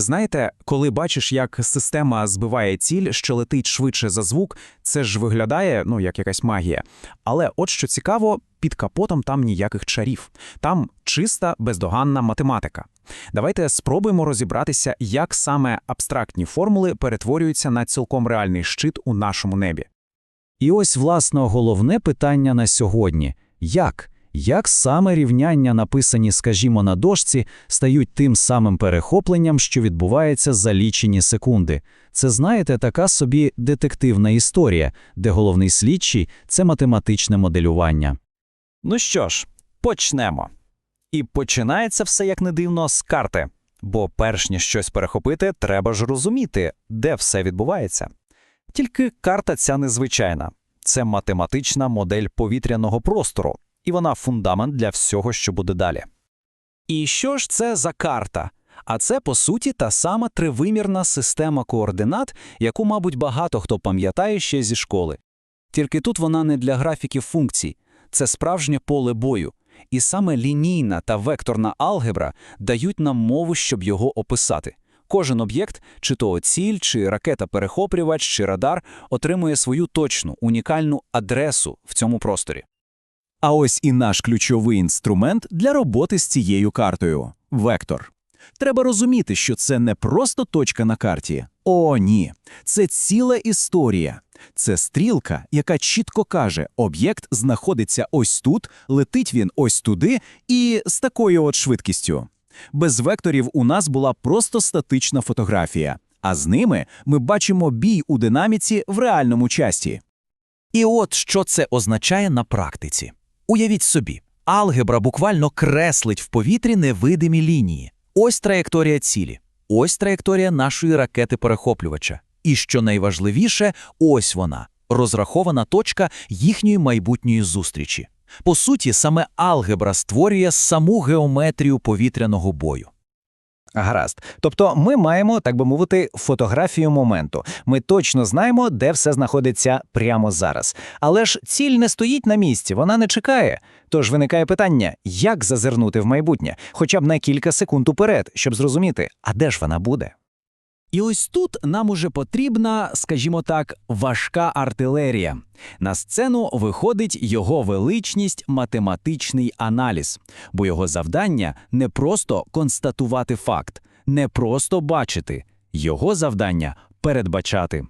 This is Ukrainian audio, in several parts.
Знаєте, коли бачиш, як система збиває ціль, що летить швидше за звук, це ж виглядає ну як якась магія. Але от що цікаво, під капотом там ніяких чарів, там чиста бездоганна математика. Давайте спробуємо розібратися, як саме абстрактні формули перетворюються на цілком реальний щит у нашому небі. І ось, власно, головне питання на сьогодні – як? Як саме рівняння, написані, скажімо, на дошці, стають тим самим перехопленням, що відбувається за лічені секунди? Це, знаєте, така собі детективна історія, де головний слідчий – це математичне моделювання. Ну що ж, почнемо. І починається все, як не дивно, з карти. Бо перш ніж щось перехопити, треба ж розуміти, де все відбувається. Тільки карта ця незвичайна. Це математична модель повітряного простору, і вона фундамент для всього, що буде далі. І що ж це за карта? А це, по суті, та сама тривимірна система координат, яку, мабуть, багато хто пам'ятає ще зі школи. Тільки тут вона не для графіків функцій, це справжнє поле бою. І саме лінійна та векторна алгебра дають нам мову, щоб його описати. Кожен об'єкт, чи то ціль, чи ракета-перехоплювач, чи радар, отримує свою точну, унікальну адресу в цьому просторі. А ось і наш ключовий інструмент для роботи з цією картою – вектор. Треба розуміти, що це не просто точка на карті. О, ні. Це ціла історія. Це стрілка, яка чітко каже, об'єкт знаходиться ось тут, летить він ось туди і з такою от швидкістю. Без векторів у нас була просто статична фотографія, а з ними ми бачимо бій у динаміці в реальному часі. І от що це означає на практиці. Уявіть собі, алгебра буквально креслить в повітрі невидимі лінії. Ось траєкторія цілі, ось траєкторія нашої ракети-перехоплювача. І що найважливіше, ось вона розрахована точка їхньої майбутньої зустрічі. По суті, саме алгебра створює саму геометрію повітряного бою. Гаразд. Тобто ми маємо, так би мовити, фотографію моменту. Ми точно знаємо, де все знаходиться прямо зараз. Але ж ціль не стоїть на місці, вона не чекає. Тож виникає питання, як зазирнути в майбутнє, хоча б на кілька секунд уперед, щоб зрозуміти, а де ж вона буде. І ось тут нам уже потрібна, скажімо так, важка артилерія. На сцену виходить його величність математичний аналіз, бо його завдання не просто констатувати факт, не просто бачити, його завдання передбачати.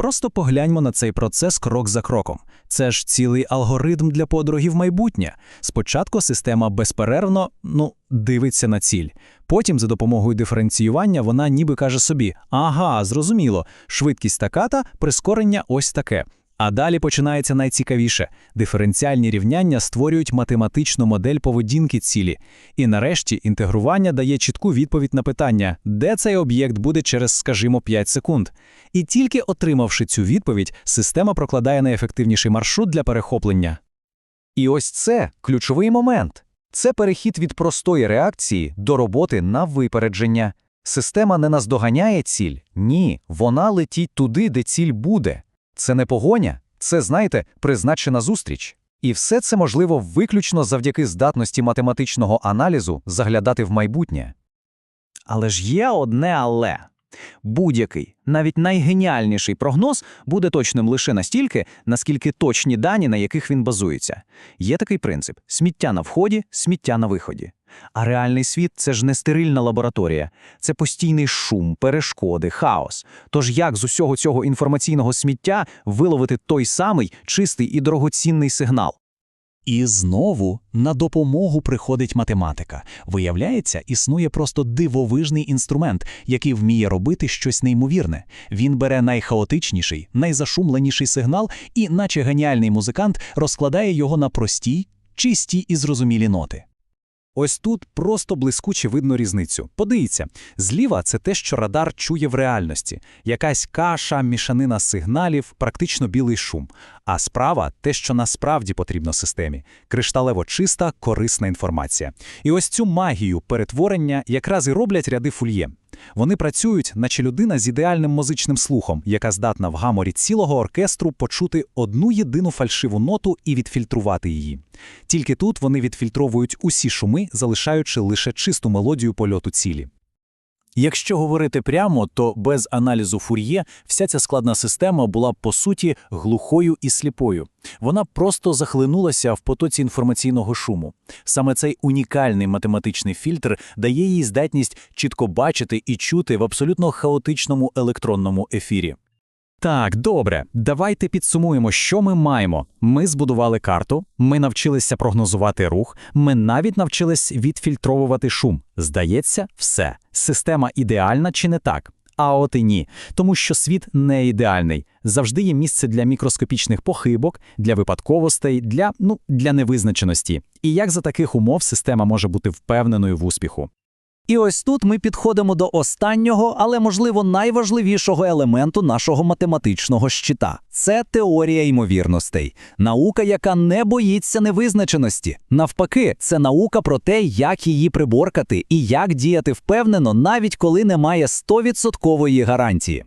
Просто погляньмо на цей процес крок за кроком. Це ж цілий алгоритм для подороги майбутнє. Спочатку система безперервно ну, дивиться на ціль. Потім, за допомогою диференціювання, вона ніби каже собі: ага, зрозуміло, швидкість така-та, прискорення ось таке. А далі починається найцікавіше: диференціальні рівняння створюють математичну модель поведінки цілі. І нарешті інтегрування дає чітку відповідь на питання, де цей об'єкт буде через, скажімо, 5 секунд. І тільки отримавши цю відповідь, система прокладає найефективніший маршрут для перехоплення. І ось це ключовий момент. Це перехід від простої реакції до роботи на випередження. Система не наздоганяє ціль. Ні, вона летить туди, де ціль буде. Це не погоня, це, знаєте, призначена зустріч. І все це можливо виключно завдяки здатності математичного аналізу заглядати в майбутнє. Але ж є одне але. Будь-який, навіть найгеніальніший прогноз буде точним лише настільки, наскільки точні дані, на яких він базується. Є такий принцип: сміття на вході, сміття на виході. А реальний світ це ж не стерильна лабораторія, це постійний шум, перешкоди, хаос. Тож як з усього цього інформаційного сміття виловити той самий чистий і дорогоцінний сигнал? І знову на допомогу приходить математика. Виявляється, існує просто дивовижний інструмент, який вміє робити щось неймовірне. Він бере найхаотичніший, найзашумленіший сигнал і, наче геніальний музикант, розкладає його на прості, чисті і зрозумілі ноти. Ось тут просто блискуче видно різницю. Подивіться, зліва це те, що радар чує в реальності, якась каша, мішанина сигналів, практично білий шум. А справа те, що насправді потрібно системі кришталево чиста, корисна інформація. І ось цю магію перетворення якраз і роблять ряди фульє. Вони працюють, наче людина з ідеальним музичним слухом, яка здатна в гаморі цілого оркестру почути одну єдину фальшиву ноту і відфільтрувати її. Тільки тут вони відфільтровують усі шуми, залишаючи лише чисту мелодію польоту цілі. Якщо говорити прямо, то без аналізу Фур'є вся ця складна система була по суті глухою і сліпою. Вона просто захлинулася в потоці інформаційного шуму. Саме цей унікальний математичний фільтр дає їй здатність чітко бачити і чути в абсолютно хаотичному електронному ефірі. Так, добре, давайте підсумуємо, що ми маємо. Ми збудували карту, ми навчилися прогнозувати рух, ми навіть навчились відфільтровувати шум. Здається, все. Система ідеальна чи не так? А от і ні, тому що світ не ідеальний. Завжди є місце для мікроскопічних похибок, для випадковостей, для ну для невизначеності. І як за таких умов система може бути впевненою в успіху? І ось тут ми підходимо до останнього, але, можливо, найважливішого елементу нашого математичного щита це теорія ймовірностей. Наука, яка не боїться невизначеності. Навпаки, це наука про те, як її приборкати і як діяти впевнено, навіть коли немає 100% гарантії.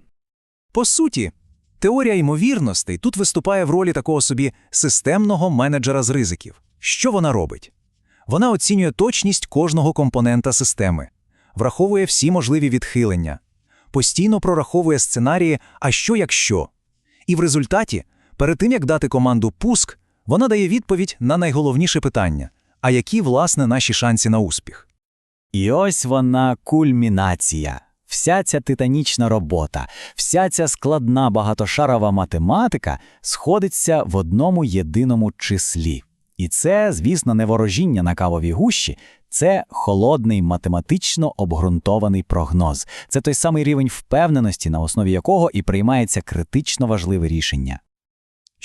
По суті, теорія ймовірностей тут виступає в ролі такого собі системного менеджера з ризиків. Що вона робить? Вона оцінює точність кожного компонента системи, враховує всі можливі відхилення, постійно прораховує сценарії «а що якщо?». І в результаті, перед тим як дати команду «пуск», вона дає відповідь на найголовніше питання – а які, власне, наші шанси на успіх? І ось вона кульмінація. Вся ця титанічна робота, вся ця складна багатошарова математика сходиться в одному єдиному числі. І це, звісно, не ворожіння на кавовій гущі, це холодний математично обґрунтований прогноз. Це той самий рівень впевненості, на основі якого і приймається критично важливе рішення.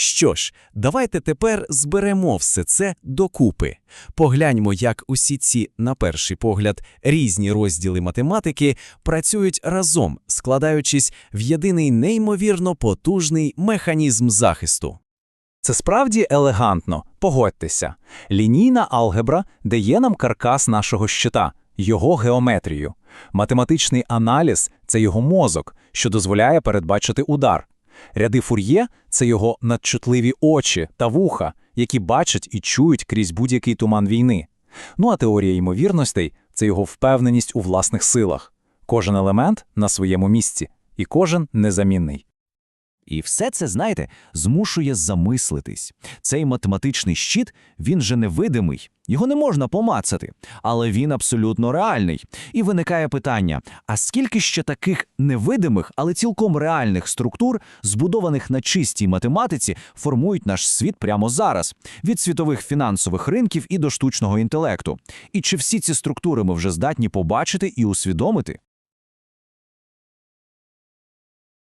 Що ж, давайте тепер зберемо все це докупи. Погляньмо, як усі ці, на перший погляд, різні розділи математики працюють разом, складаючись в єдиний неймовірно потужний механізм захисту. Це справді елегантно, погодьтеся. Лінійна алгебра дає нам каркас нашого щита, його геометрію. Математичний аналіз це його мозок, що дозволяє передбачити удар. Ряди фур'є це його надчутливі очі та вуха, які бачать і чують крізь будь-який туман війни. Ну а теорія ймовірностей це його впевненість у власних силах. Кожен елемент на своєму місці, і кожен незамінний. І все це, знаєте, змушує замислитись. Цей математичний щит, він же невидимий, його не можна помацати, але він абсолютно реальний. І виникає питання: а скільки ще таких невидимих, але цілком реальних структур, збудованих на чистій математиці, формують наш світ прямо зараз, від світових фінансових ринків і до штучного інтелекту? І чи всі ці структури ми вже здатні побачити і усвідомити?